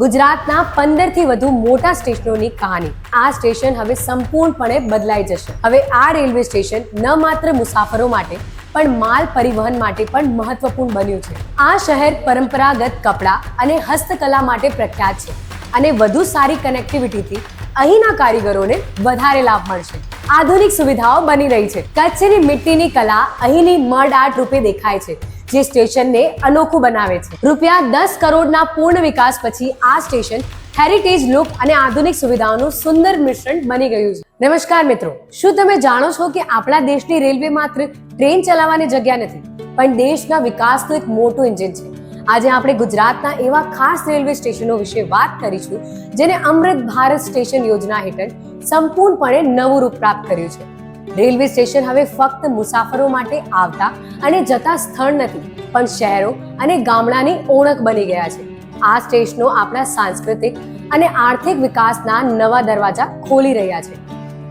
ગુજરાતના પંદરથી વધુ મોટા સ્ટેશનોની કહાની. આ સ્ટેશન હવે સંપૂર્ણપણે બદલાઈ જશે. હવે આ રેલવે સ્ટેશન ન માત્ર મુસાફરો માટે, પણ માલ પરિવહન માટે પણ મહત્વપૂર્ણ બન્યું છે. આ શહેર પરંપરાગત કપડાં અને હસ્તકલા માટે પ્રખ્યાત છે અને વધુ સારી કનેક્ટિવિટીથી અહીંના કારીગરોને વધારે લાભ મળશે. આધુનિક સુવિધાઓ બની રહી છે. કચ્છની મિટ્ટીની કલા અહીંની મડ આર્ટ રૂપે દેખાય છે. જે સ્ટેશનને અનોખું બનાવે છે. રૂપિયા દસ કરોડના પૂર્ણ વિકાસ પછી આ સ્ટેશન હેરિટેજ લુક અને આધુનિક સુવિધાઓનું સુંદર મિશ્રણ બની ગયું છે. નમસ્કાર મિત્રો, શું તમે જાણો છો કે આપણા દેશની રેલવે માત્ર ટ્રેન ચલાવવાની જગ્યા નથી, પણ દેશના વિકાસનું એક મોટું એન્જિન છે? આજે આપણે ગુજરાતના એવા ખાસ રેલવે સ્ટેશનો વિશે વાત કરીશું, જેને અમૃત ભારત સ્ટેશન યોજના હેઠળ સંપૂર્ણપણે નવું રૂપ પ્રાપ્ત કર્યું છે. રેલવે સ્ટેશન હવે ફક્ત મુસાફરો માટે આવતા અને જતા સ્થળ નથી, પણ શહેરો અને ગામડાની ઓળખ બની ગયા છે. આ સ્ટેશનો આપણા સાંસ્કૃતિક અને આર્થિક વિકાસના નવા દરવાજા ખોલી રહ્યા છે.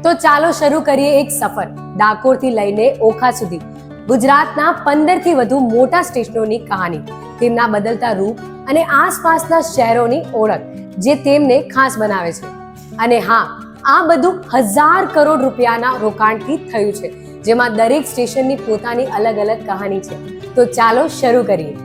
તો ચાલો શરૂ કરીએ એક સફર, ડાકોરથી લઈને ઓખા સુધી. ગુજરાતના પંદરથી વધુ મોટા સ્ટેશનોની કહાની, તેમના બદલતા રૂપ અને આસપાસના શહેરોની ઓળખ, જે તેમને ખાસ બનાવે છે. અને હા આ બધું હજાર કરોડ રૂપિયાના રોકાણથી થયું છે, જેમાં દરેક સ્ટેશનની પોતાની અલગ અલગ કહાની છે. તો ચાલો શરૂ કરીએ.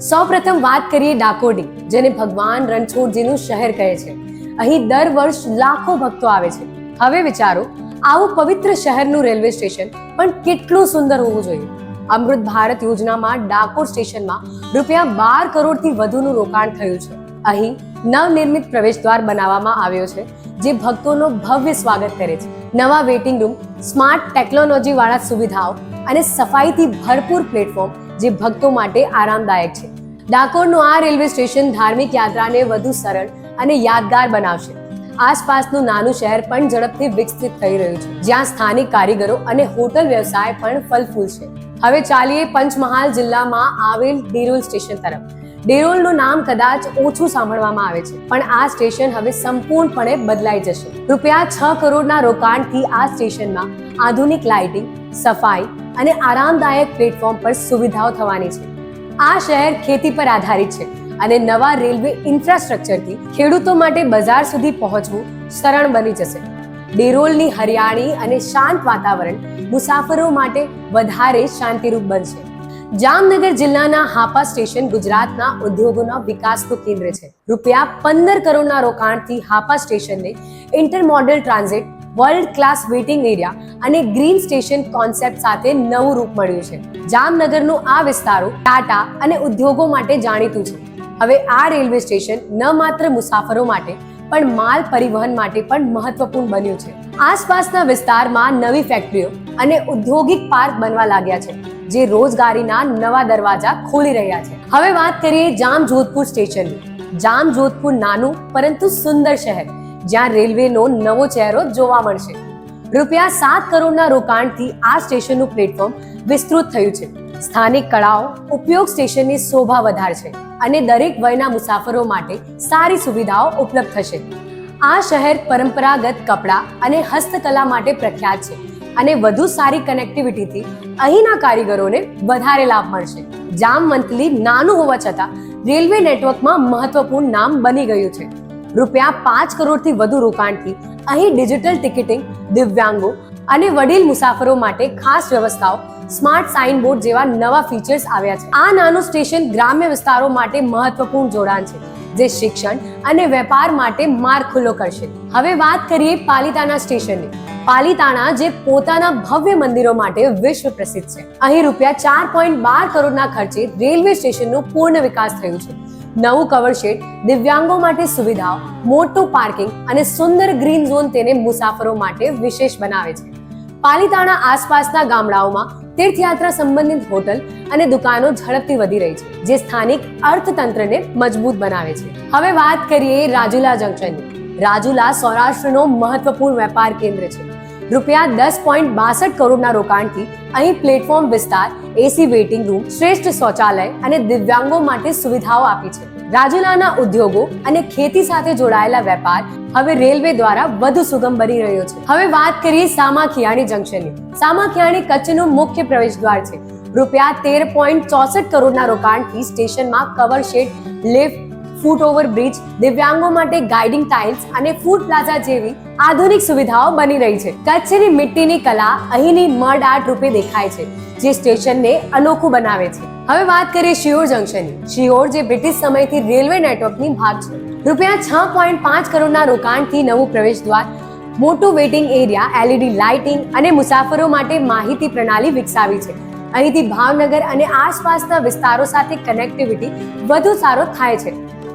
સૌપ્રથમ વાત કરીએ ડાકોડી જેને ભગવાન રણછોડજીનું શહેર કહે છે. અહીં દર વર્ષ લાખો ભક્તો આવે છે. હવે વિચારો, આવું પવિત્ર શહેરનું રેલવે સ્ટેશન પણ કેટલું સુંદર હોવું જોઈએ? અમૃત ભારત યોજનામાં ડાકોર સ્ટેશનમાં રૂપિયા બાર કરોડથી વધુનું રોકાણ થયું છે. અહીં નવનિર્મિત પ્રવેશદ્વાર બનાવવામાં આવ્યો છે. જે ભક્તોનો ભવ્ય સ્વાગત કરે છે. નવા વેઇટિંગ રૂમ, સ્માર્ટ ટેકનોલોજી વાળા સુવિધાઓ અને સફાઈથી ભરપૂર પ્લેટફોર્મ જે ભક્તો માટે આરામદાયક છે. ડાકોરનું આ રેલવે સ્ટેશન ધાર્મિક યાત્રાને વધુ સરળ અને યાદગાર બનાવશે. આસપાસનું નાનું શહેર પણ ઝડપથી વિકસિત થઈ રહ્યું છે. જ્યાં સ્થાનિક કારીગરો અને હોટલ વ્યવસાય પણ ફલફૂલ છે હવે ચાલીએ પંચમહાલ જિલ્લામાં આવેલ ડેરોલ સ્ટેશન તરફ. ડેરોલનું નામ કદાચ ઓછું સાંભળવામાં આવે છે, પણ આ સ્ટેશન હવે સંપૂર્ણપણે બદલાઈ જશે. રૂપિયા છ કરોડના રોકાણથી આ સ્ટેશનમાં આધુનિક લાઇટિંગ, સફાઈ અને આરામદાયક પ્લેટફોર્મ પર સુવિધાઓ થવાની છે. આ શહેર ખેતી પર આધારિત છે અને નવા રેલવે ઇન્ફ્રાસ્ટ્રક્ચરથી ખેડૂતો માટે બજાર સુધી પહોંચવું સરળ બની જશે. ડેરોલની હરિયાળી અને શાંત વાતાવરણ મુસાફરો માટે વધારે શાંતિરૂપ બનશે. જામનગર જિલ્લાના હાપા સ્ટેશન ગુજરાતના ઉદ્યોગોના વિકાસનું કેન્દ્ર છે. રૂપિયા પંદર કરોડના રોકાણથી હાપા સ્ટેશનને intermodal transit, world class waiting area અને ગ્રીન સ્ટેશન કોન્સેપ્ટ સાથે નવું રૂપ મળ્યું છે. જામનગરનું આ વિસ્તારો ટાટા અને ઉદ્યોગો માટે જાણીતું છે. હવે આ રેલવે સ્ટેશન ન માત્ર મુસાફરો માટે પણ માલ પરિવહન માટે પણ મહત્વપૂર્ણ બન્યું છે. આસપાસના વિસ્તારમાં નવી ફેક્ટરીઓ અને ઔદ્યોગિક પાર્ક બનવા લાગ્યા છે, જે રોજગારીના નવા દરવાજા ખોલી રહ્યા છે. હવે વાત કરીએ જામ જોધપુર સ્ટેશનની. જામ જોધપુર નાનું, પરંતુ સુંદર શહેર, જ્યાં રેલવેનો નવો ચહેરો જોવા મળશે. રૂપિયા સાત કરોડના રોકાણથી આ સ્ટેશનનું પ્લેટફોર્મ વિસ્તૃત થયું છે. સ્થાનિક કળાઓ, ઉપયોગ સ્ટેશનની શોભા વધારશે અને દરેક વયના મુસાફરો માટે સારી સુવિધાઓ ઉપલબ્ધ થશે. આ શહેર પરંપરાગત કપડાં અને હસ્તકલા માટે પ્રખ્યાત છે અને વધુ સારી કનેક્ટિવિટીથી અહીંના કારીગરોને વધારે લાભ મળશે. જામ મંથલી નાનું હોવા છતાં રેલવે નેટવર્કમાં મહત્વપૂર્ણ નામ બની ગયું છે. રૂપિયા પાંચ કરોડથી વધુ રોકાણથી અહીં ડિજિટલ ટિકિટિંગ, દિવ્યાંગો અને વડીલ મુસાફરો માટે ખાસ વ્યવસ્થાઓ સ્માર્ટ સાઇન બોર્ડ જેવા નવા ફીચર્સ આવ્યા છે. આ નાનું સ્ટેશન ગ્રામ્ય વિસ્તારો માટે મહત્વપૂર્ણ જોડાણ છે, જે શિક્ષણ અને વેપાર માટે માર્ગ ખુલ્લો કરશે. હવે વાત કરીએ પાલિતાણા સ્ટેશનની. પાલિતાણા જે પોતાના ભવ્ય મંદિરો માટે વિશ્વ પ્રસિદ્ધ છે. અહીં રૂપિયા ચાર પોઈન્ટ બાર કરોડના ખર્ચે રેલવે સ્ટેશનનો પૂર્ણ વિકાસ થયું છે. નવું કવર શેડ, દિવ્યાંગો માટે સુવિધાઓ, મોટું પાર્કિંગ અને સુંદર ગ્રીન ઝોન તેને મુસાફરો માટે વિશેષ બનાવે છે. પાલિતાણા આસપાસના ગામડાઓમાં તીર્થયાત્રા સંબંધિત હોટલ અને દુકાનો ઝડપથી વધી રહી છે, જે સ્થાનિક અર્થતંત્રને મજબૂત બનાવે છે. હવે વાત કરીએ રાજુલા જંકશનની. રાજુલા સૌરાષ્ટ્રનો મહત્વપૂર્ણ વેપાર કેન્દ્ર છે. રૂપિયા દસ પોઈન્ટ બાસઠ કરોડના રોકાણથી અહીં પ્લેટફોર્મ વિસ્તાર એસી વેઇટિંગ રૂમ, શ્રેષ્ઠ શૌચાલય અને દિવ્યાંગો માટે સુવિધાઓ આપી છે. રાજુલાના ઉદ્યોગો અને ખેતી સાથે જોડાયેલા વેપાર હવે રેલવે દ્વારા વધુ સુગમ બની રહ્યો છે. હવે વાત કરીએ સામાખિયાણી જંકશનની. સામાખિયાણી કચ્છનું મુખ્ય પ્રવેશ દ્વાર છે. રૂપિયા તેર પોઈન્ટ ચોસઠ કરોડના રોકાણથી સ્ટેશનમાં cover shed, lift foot over bridge દિવ્યાંગો માટે ગાઇડિંગ ટાઇલ્સ અને ફૂડ પ્લાઝા જેવી આધુનિક સુવિધાઓ બની રહી છે. કચ્છની મિટ્ટીની કલા અહીંની મડ આર્ટ રૂપે દેખાય છે, જે સ્ટેશનને અનોખું બનાવે છે. હવે વાત કરીએ શિયોર જંકશનની. શિહોર જે બ્રિટિશ સમયથી રેલવે નેટવર્કની ભાગ છે. રૂપિયા છ પોઈન્ટ પાંચ કરોડના રોકાણથી નવું પ્રવેશ દ્વાર મોટું વેઇટિંગ એરિયા એલઈડી લાઇટિંગ અને મુસાફરો માટે માહિતી પ્રણાલી વિકસાવી છે. અહીંથી ભાવનગર અને આસપાસના વિસ્તારો સાથે કનેક્ટિવિટી વધુ સારો થાય છે.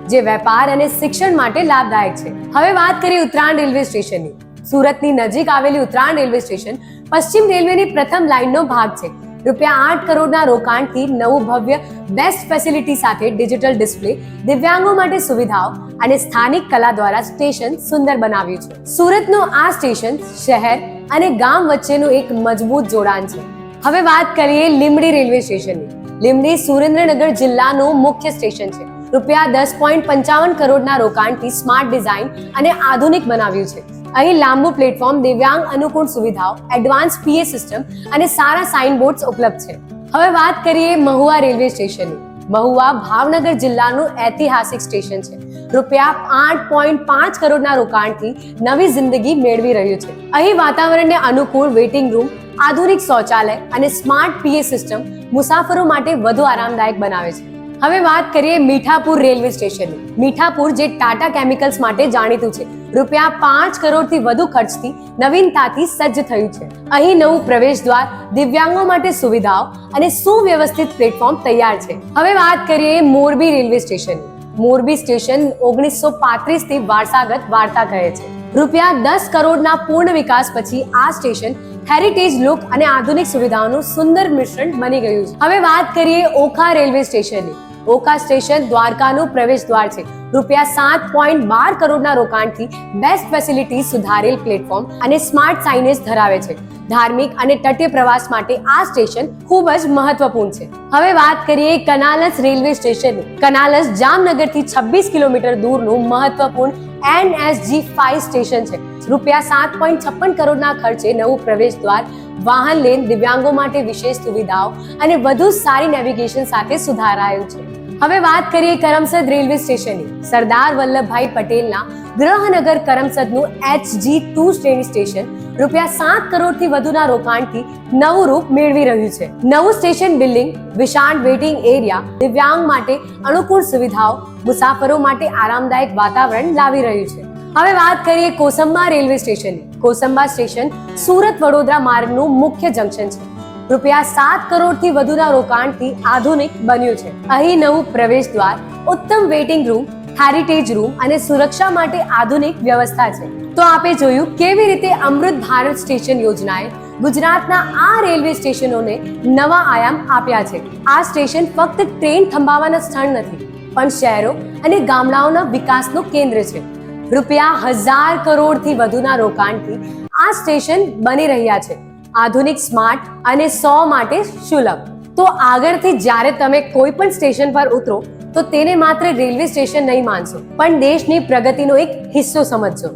જે વેપાર અને શિક્ષણ માટે લાભદાયક છે. હવે વાત કરીએ ઉત્તરાયણ રેલવે સ્ટેશનની. સુરતની નજીક આવેલી ઉત્તરાયણ રેલવે સ્ટેશન પશ્ચિમ રેલવેની પ્રથમ લાઇનનો ભાગ છે. રૂપિયા આઠ કરોડના રોકાણથી નવું ભવ્ય બેસ્ટ ફેસિલિટી સાથે ડિજિટલ ડિસ્પ્લે, દિવ્યાંગો માટે સુવિધાઓ અને સ્થાનિક કલા દ્વારા સ્ટેશન સુંદર બનાવ્યું છે. સુરતનું આ સ્ટેશન શહેર અને ગામ વચ્ચેનું એક મજબૂત જોડાણ છે. હવે વાત કરીએ લીમડી રેલવે સ્ટેશનની. લીમડી સુરેન્દ્રનગર જિલ્લાનું મુખ્ય સ્ટેશન છે. રૂપિયા દસ પોઈન્ટ પંચાવન કરોડના રોકાણથી સ્માર્ટ ડિઝાઇન અને આધુનિક બનાવ્યું છે. અહીં લાંબુ પ્લેટફોર્મ, દિવ્યાંગ અનુકૂળ સુવિધાઓ, એડવાન્સ પીએ સિસ્ટમ અને સારા સાઇન બોર્ડ્સ ઉપલબ્ધ છે. હવે વાત કરીએ મહુવા રેલવે સ્ટેશનની. મહુવા ભાવનગર જિલ્લાનું ઐતિહાસિક સ્ટેશન છે. રૂપિયા આઠ પોઈન્ટ પાંચ કરોડના રોકાણથી નવી જિંદગી મેળવી રહ્યું છે. અહીં વાતાવરણને અનુકૂળ વેઇટિંગ રૂમ, આધુનિક શૌચાલય અને સ્માર્ટ પીએ સિસ્ટમ મુસાફરો માટે વધુ આરામદાયક બનાવે છે. હવે વાત કરીએ મીઠાપુર રેલવે સ્ટેશનની. મીઠાપુર જે ટાટા કેમિકલ્સ માટે જાણીતું છે. રૂપિયા પાંચ કરોડથી વધુ ખર્ચથી નવીનતાથી સજ્જ થયું છે. અહીં નવું પ્રવેશ દ્વાર, દિવ્યાંગો માટે સુવિધાઓ અને સુવ્યવસ્થિત પ્લેટફોર્મ તૈયાર છે. હવે વાત કરીએ Morbi railway station Morbi station ઓગણીસો પાંત્રીસથી વારસાગત વાર્તા કહે છે. રૂપિયા દસ કરોડના પૂર્ણ વિકાસ પછી આ સ્ટેશન હેરિટેજ લુક અને આધુનિક સુવિધાઓનું સુંદર મિશ્રણ બની ગયું છે. હવે વાત કરીએ ઓખા રેલવે સ્ટેશનની. ઓખા સ્ટેશન દ્વારકાનું પ્રવેશ દ્વાર છે. રૂપિયા સાત પોઈન્ટ બાર કરોડના રોકાણથી બેસ્ટ ફેસિલિટી સુધારેલ પ્લેટફોર્મ અને સ્માર્ટ સાઇનેજ ધરાવે છે. ધાર્મિક અને તટીય પ્રવાસ માટે આ સ્ટેશન ખૂબ જ મહત્વપૂર્ણ છે. હવે વાત કરીએ કનાલસ રેલવે સ્ટેશનની. કનાલસ જામનગરથી છવ્વીસ કિલોમીટર દૂરનું મહત્વપૂર્ણ એનએસજી ફાઇવ સ્ટેશન છે. રૂપિયા સાત પોઈન્ટ છપ્પન કરોડના ખર્ચે નવું પ્રવેશ દ્વાર, વાહન લેન, દિવ્યાંગો માટે વિશેષ સુવિધાઓ અને વધુ સારી નેવિગેશન સાથે સુધારાયું છે. હવે વાત કરીએ કરમસદ રેલવે સ્ટેશનની. સરદાર વલ્લભભાઈ પટેલના ગ્રહનગર કરમસદનું એચજી ટુ શ્રેણી સ્ટેશન રૂપિયા સાત કરોડથી વધુના રોકાણથી નવું રૂપ મેળવી રહ્યું છે. નવું સ્ટેશન બિલ્ડિંગ, વિશાળ વેઇટિંગ એરિયા, દિવ્યાંગ માટે અનુકૂળ સુવિધાઓ, મુસાફરો માટે આરામદાયક વાતાવરણ લાવી રહ્યું છે. હવે વાત કરીએ કોસંબા રેલવે સ્ટેશનની. કોસંબા સ્ટેશન સુરત વડોદરા માર્ગનું મુખ્ય જંકશન છે. રૂપિયા સાત કરોડથી વધુના રોકાણથી આધુનિક બન્યું છે. અહીં નવું પ્રવેશ દ્વાર, ઉત્તમ વેઇટિંગ રૂમ હેરિટેજ રૂમ અને સુરક્ષા માટે આધુનિક વ્યવસ્થા છે. તો આપે જોયું કેવી રીતે અમૃત ભારત સ્ટેશન યોજનાએ ગુજરાતના આ રેલવે સ્ટેશનોને નવા આયામ આપ્યા છે. આ સ્ટેશન ફક્ત ટ્રેન થંભાવવાના સ્થળ નથી, પણ શહેરો અને ગામડાઓના વિકાસનું કેન્દ્ર છે. રૂપિયા હજાર કરોડથી વધુના રોકાણથી આ સ્ટેશન બની રહ્યા છે. આધુનિક સ્માર્ટ અને સો માટે સુલભ. તો આગળથી જ્યારે તમે કોઈ પણ સ્ટેશન પર ઉતરો, તો તેને માત્ર રેલવે સ્ટેશન નહીં માનશો, પણ દેશની પ્રગતિનો એક હિસ્સો સમજજો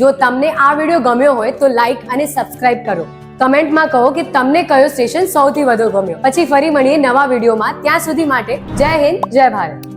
જો તમને આ વીડિયો ગમ્યો હોય, તો લાઈક અને સબસ્ક્રાઇબ કરો. કમેન્ટમાં કહો કે તમને કયો સ્ટેશન સૌથી વધુ ગમ્યો. પછી ફરી મળીએ નવા વિડીયોમાં. ત્યાં સુધી માટે જય હિન્દ, જય ભારત.